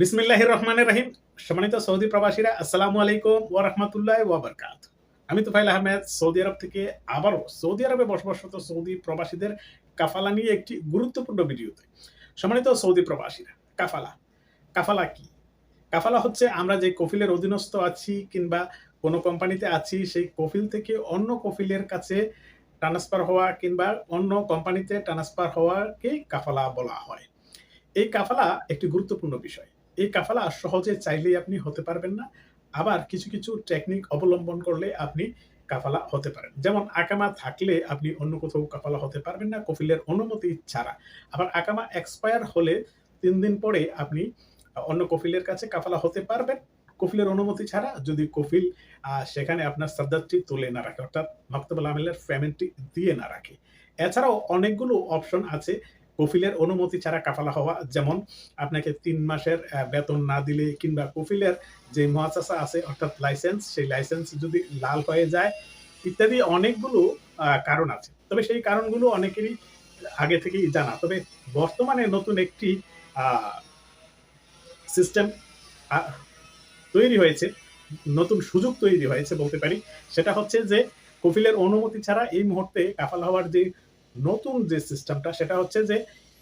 বিসমিল্লাহির রহমানের রহিম। সম্মানিত সৌদি প্রবাসীরা, আসসালামু আলাইকুম ওয়া রাহমাতুল্লাহি ওয়া বারাকাত। আমি তুফাইল আহমেদ, সৌদি আরব থেকে আবারও সৌদি আরবে বসবাসরত সৌদি প্রবাসীদের কাফালা নিয়ে একটি গুরুত্বপূর্ণ ভিডিওতে। সম্মানিত সৌদি প্রবাসীরা, কাফালা। কাফালা কি? কাফালা হচ্ছে আমরা যে কফিলের অধীনস্থ আছি কিংবা কোনো কোম্পানিতে আছি, সেই কফিল থেকে অন্য কফিলের কাছে ট্রান্সফার হওয়া কিংবা অন্য কোম্পানিতে ট্রান্সফার হওয়াকে কাফালা বলা হয়। এই কাফালা একটি গুরুত্বপূর্ণ বিষয়। এই কাফালা সহজে চাইলেই আপনি হতে পারবেন না। আবার কিছু কিছু টেকনিক অবলম্বন করলে আপনি কাফালা হতে পারেন। যেমন আকামা থাকলে আপনি অন্য কোথাও কাফালা হতে পারবেন না, কফিলের অনুমতি ছাড়া। আবার আকামা এক্সপায়ার হলে তিন দিন পরে আপনি অন্য কফিলের কাছে কাফালা হতে পারবেন। কফিলের অনুমতি ছাড়া যদি কফিল সেখানে আপনার সাদ্দাতটি তুলে না রাখে, অর্থাৎ মক্তবুল আমেলের পেমেন্টটি দিয়ে না রাখে। এছাড়াও অনেকগুলো অপশন আছে। কফিলের অনুমতি ছাড়া কাফালা হওয়া যেমন আপনাকে তিন মাসের বেতন না দিলে কিংবা কফিলের যে মহাচাষা আছে, অর্থাৎ লাইসেন্স, সেই লাইসেন্স যদি লাল হয়ে যায়, ইত্যাদি অনেকগুলো কারণ আছে। তবে সেই কারণগুলো অনেকেরই আগে থেকেই জানা। তবে বর্তমানে নতুন একটি সিস্টেম তৈরি হয়েছে, নতুন সুযোগ তৈরি হয়েছে বলতে পারি। সেটা হচ্ছে যে কফিলের অনুমতি ছাড়া এই মুহূর্তে কাফাল হওয়ার যে নতুন যে সিস্টেমটা সেটা হচ্ছে যে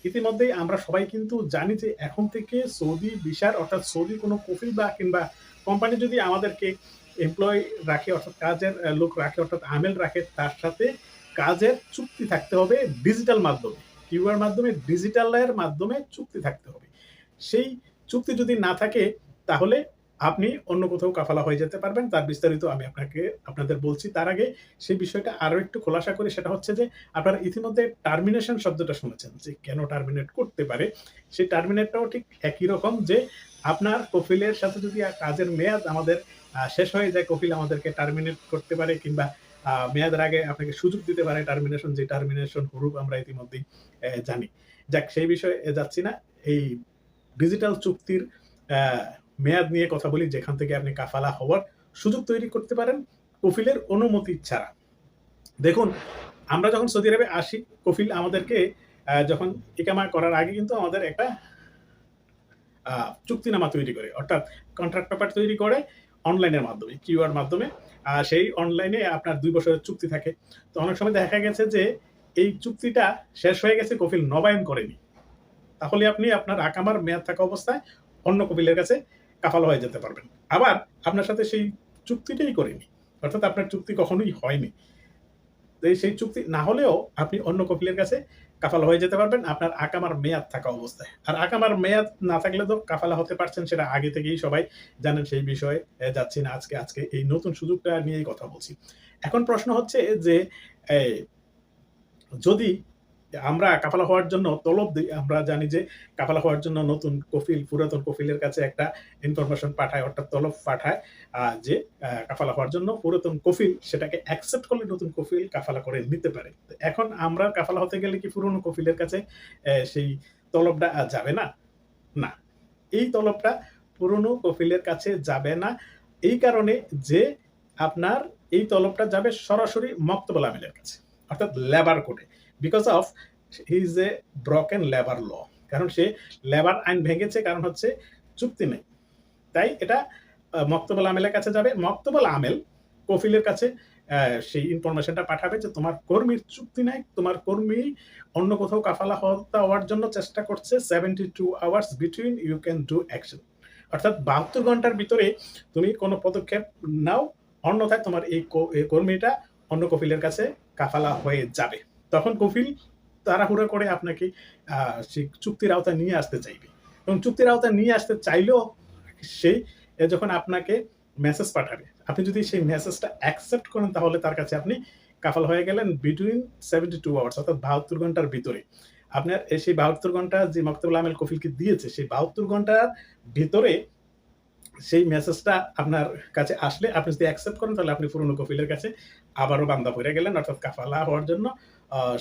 ইতিমধ্যেই আমরা সবাই কিন্তু জানি যে এখন থেকে সৌদি বিশার অর্থাৎ সৌদি কোনো কফিল বা কিংবা কোম্পানি যদি আমাদেরকে এমপ্লয় রাখে, অর্থাৎ কাজের লোক রাখে, অর্থাৎ আমেল রাখে, তার সাথে কাজের চুক্তি থাকতে হবে ডিজিটাল মাধ্যমে কিউআর মাধ্যমে ডিজিটালের মাধ্যমে চুক্তি থাকতে হবে। সেই চুক্তি যদি না থাকে, তাহলে আপনি অন্য কোথাও কাফালা হয়ে যেতে পারবেন। তার বিস্তারিত আমি আপনাকে, আপনাদের বলছি। তার আগে সেই বিষয়টা আরও একটু খোলাসা করি, সেটা হচ্ছে যে আপনারা ইতিমধ্যে টার্মিনেশন শব্দটা শুনেছেন যে কেন টার্মিনেট করতে পারে। সেই টার্মিনেটটাও ঠিক একই রকম যে আপনার কফিলের সাথে যদি কাজের মেয়াদ আমাদের শেষ হয়ে যায়, কফিল আমাদেরকে টার্মিনেট করতে পারে কিংবা মেয়াদের আগে আপনাকে সুযোগ দিতে পারে টার্মিনেশন যে টার্মিনেশন হুরুপ আমরা ইতিমধ্যেই জানি। যাক, সেই বিষয়ে যাচ্ছি না। এই ডিজিটাল চুক্তির মেয়াদ নিয়ে কথা বলি, যেখান থেকে আপনি কাফালা হওয়ার সুযোগ তৈরি করতে পারেন কফিলের অনুমতি ছাড়া। দেখুন, আমরা যখন সৌদি আরবে আসি, কফিল আমাদেরকে যখন ইকামা করার আগে কিন্তু আমাদের একটা চুক্তিনামা তৈরি করে, অর্থাৎ কন্ট্রাক্ট পেপার তৈরি করে অনলাইনের মাধ্যমে কিউআর মাধ্যমে। আর সেই অনলাইনে আপনার দুই বছরের চুক্তি থাকে। তো অনেক সময় দেখা গেছে যে, এই চুক্তিটা শেষ হয়ে গেছে, কফিল নবায়ন করেনি। তাহলে আপনি আপনার আকামার মেয়াদ থাকা অবস্থায় অন্য কপিলের কাছে কাফাল হয়ে যেতে পারবেন। আবার আপনার সাথে সেই চুক্তিটাই করেনি, অর্থাৎ আপনার চুক্তি কখনোই হয়নি। সেই চুক্তি না হলেও আপনি অন্য কপিলের কাছে কাফালা হয়ে যেতে পারবেন, আপনার আকামার মেয়াদ থাকা অবস্থায়। আর আকামার মেয়াদ না থাকলে তো কাফালা হতে পারছেন সেটা আগে থেকেই সবাই জানেন সেই বিষয়ে যাচ্ছি না আজকে আজকে এই নতুন সুযোগটা নিয়েই কথা বলছি। এখন প্রশ্ন হচ্ছে যে যদি আমরা কাফালা হওয়ার জন্য তলব দিই। আমরা জানি যে কাফালা হওয়ার জন্য নতুন কফিল, পুরাতন কফিলের কাছে একটা ইনফরমেশন পাঠায়, অর্থাৎ তলব পাঠায় যে কাফালা হওয়ার জন্য পুরাতন কফিল, সেটাকে অ্যাকসেপ্ট করলে নতুন কফিল কাফালা করে নিতে পারে। এখন আমরা কাফালা হতে গেলে কি পুরনো কফিলের কাছে সেই তলবটা যাবে না? না। এই তলবটা পুরনো কফিলের কাছে যাবে না। এই কারণে যে আপনার এই তলবটা যাবে সরাসরি মক্তবল আমিলের কাছে, অর্থাৎ লেবার কোডে because of is a broken labour law কারণ সে লেবার আইন ভেঙেছে, কারণ হচ্ছে চুক্তি নেই। তাই এটা মক্তবল আমেলের কাছে যাবে। মক্তবল আমেল কফিলের কাছে সেই ইনফরমেশনটা পাঠাবে যে তোমার কর্মীর চুক্তি নাই, তোমার কর্মী অন্য কোথাও কাফালা হওয়ার জন্য চেষ্টা করছে seventy two hours between you can do action অর্থাৎ বাহাত্তর ঘণ্টার ভিতরে তুমি কোনো পদক্ষেপ নাও, অন্যথায় তোমার এই কর্মীটা অন্য কফিলের কাছে কাফালা হয়ে যাবে। তখন কফিল তাড়াহুড়া করে আপনাকে সেই চুক্তির আওতায় নিয়ে আসতে চাইবে। এবং চুক্তির আওতায় নিয়ে আসতে চাইলেও এ যখন আপনাকে মেসেজ পাঠাবে, আপনি যদি সেই মেসেজটা অ্যাকসেপ্ট করেন তাহলে তার কাছে আপনি কাফাল হয়ে গেলেন বিটুইন সেভেন্টি টু আওয়ার্স অর্থাৎ বাহাত্তর ঘণ্টার ভিতরে। আপনার সেই বাহাত্তর ঘণ্টা যে মক্তবুল আমেল কফিলকে দিয়েছে, সেই বাহাত্তর ঘণ্টার ভিতরে সেই মেসেজটা আপনার কাছে আসলে আপনি যদি অ্যাকসেপ্ট করেন তাহলে আপনি পুরনো কফিলের কাছে আবারও বান্দা পড়ে গেলেন, অর্থাৎ কাফালা হওয়ার জন্য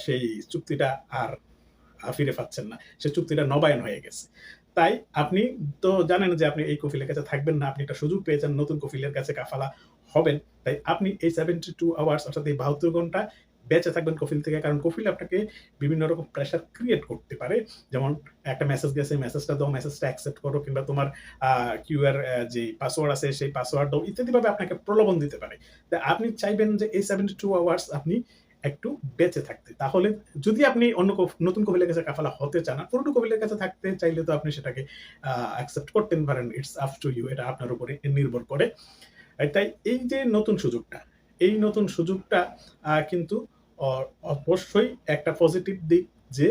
সেই চুক্তিটা আর ফিরে পাচ্ছেন না। সেই চুক্তিটা নবায়ন হয়ে গেছে। তাই আপনি তো জানেন যে আপনি এই কফিলের কাছে থাকবেন না। আপনি একটা সুযোগ পেয়েছেন, নতুন কফিলের কাছে কাফালা হবেন। তাই আপনি এই সেভেন্টি টু আওয়ার্স অর্থাৎ এই বাহাত্তর ঘণ্টা বেঁচে থাকবেন কফিল থেকে। কারণ কফিল আপনাকে বিভিন্ন রকম প্রেশার ক্রিয়েট করতে পারে। যেমন একটা মেসেজ গেছে মেসেজটা দাও মেসেজটা অ্যাকসেপ্ট করো। কিংবা তোমার কিউ এর যে পাসওয়ার্ড আছে, সেই পাসওয়ার্ড দাও, ইত্যাদিভাবে আপনাকে প্রলোভন দিতে পারে। তা আপনি চাইবেন যে এই সেভেন্টি টু আওয়ার্স আপনি একটু বেঁচে থাকতে। তাহলে যদি আপনি অন্য নতুন কবিলের কাছে কাফালা হতে চান, আর পুরনো কবিলের কাছে থাকতে চাইলে তো আপনি সেটাকে অ্যাকসেপ্ট করতে পারেন। ইটস আপ টু ইউ এটা আপনার উপরে নির্ভর করে। তাই এই যে নতুন সুযোগটা, এই নতুন সুযোগটা কিন্তু অবশ্যই একটা পজিটিভ দিক যে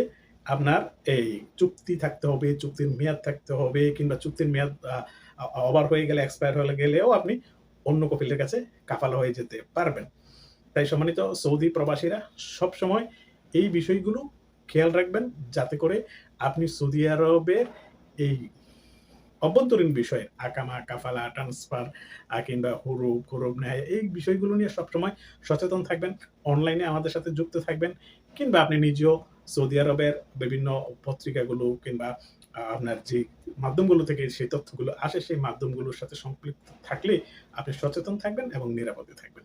আপনার এই চুক্তি থাকতে হবে, চুক্তির মেয়াদ থাকতে হবে, কিংবা চুক্তির মেয়াদ ওভার হয়ে গেলে এক্সপায়ার হয়ে গেলেও আপনি অন্য কপিলের কাছে কাফালা হয়ে যেতে পারবেন। তাই সম্মানিত সৌদি প্রবাসীরা সব সময় এই বিষয়গুলো খেয়াল রাখবেন যাতে করে আপনি সৌদি আরবের এই অভ্যন্তরীণ বিষয়ে আকামা, কাফালা, ট্রান্সফার কিংবা হুরুপ হুরুপ নেয় এই বিষয়গুলো নিয়ে সবসময় সচেতন থাকবেন, অনলাইনে আমাদের সাথে যুক্ত থাকবেন, কিংবা আপনি নিজেও সৌদি আরবের বিভিন্ন পত্রিকাগুলো কিংবা আপনার যে মাধ্যমগুলো থেকে সেই তথ্যগুলো আসে, সেই মাধ্যমগুলোর সাথে সম্পৃক্ত থাকলে আপনি সচেতন থাকবেন এবং নিরাপদে থাকবেন।